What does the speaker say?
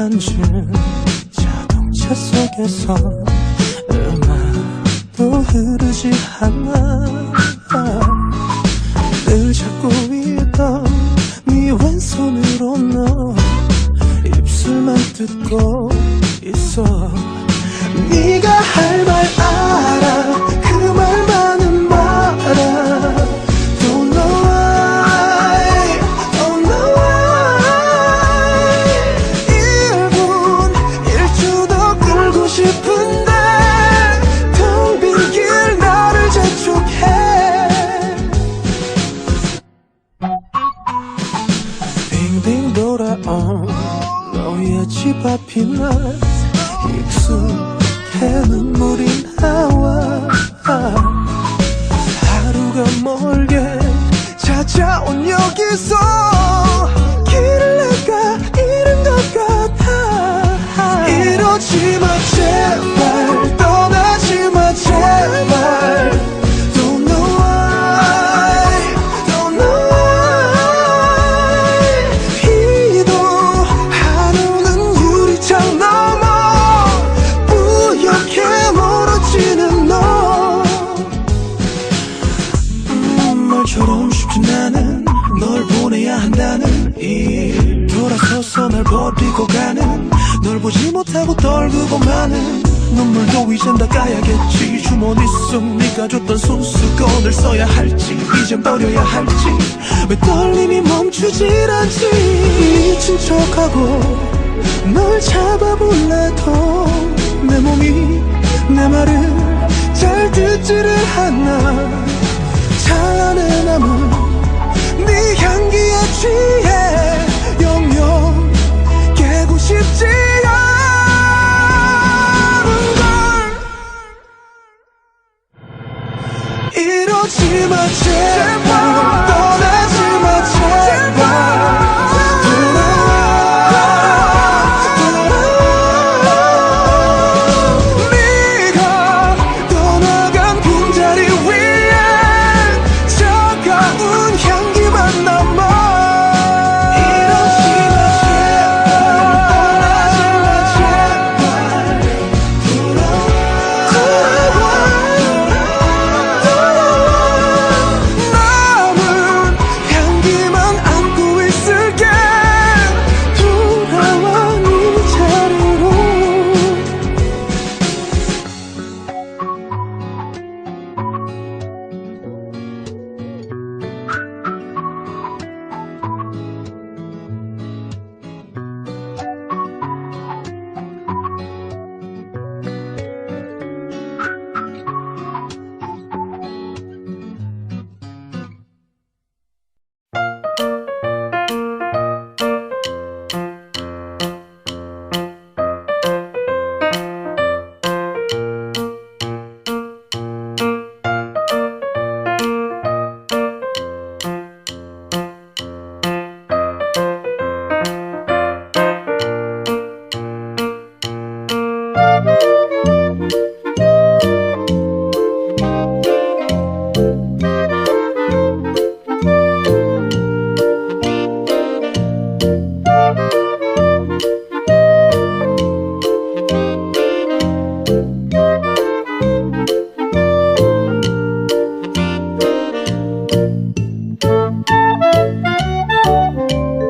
앉은 자동차 속에서 음악도 흐르지 않아. 늘 잡고 있던 네 왼손으로 너 입술만 뜯고 있어. 네가 할말알 빙빙 돌아온 너의 집 앞이 날 익숙해 눈물이 나와 하루가 멀게 찾아온 여기서 처럼 쉽진 않은 널 보내야 한다는 일 돌아서서 날 버리고 가는 널 보지 못하고 떨구고 마는 눈물도 이젠 닦아야겠지. 주머니 속 네가 줬던 손수건을 써야 할지 이젠 버려야 할지. 왜 떨림이 멈추질 않지? 미친 척하고 널 잡아볼래도 걸 이러지 마 제발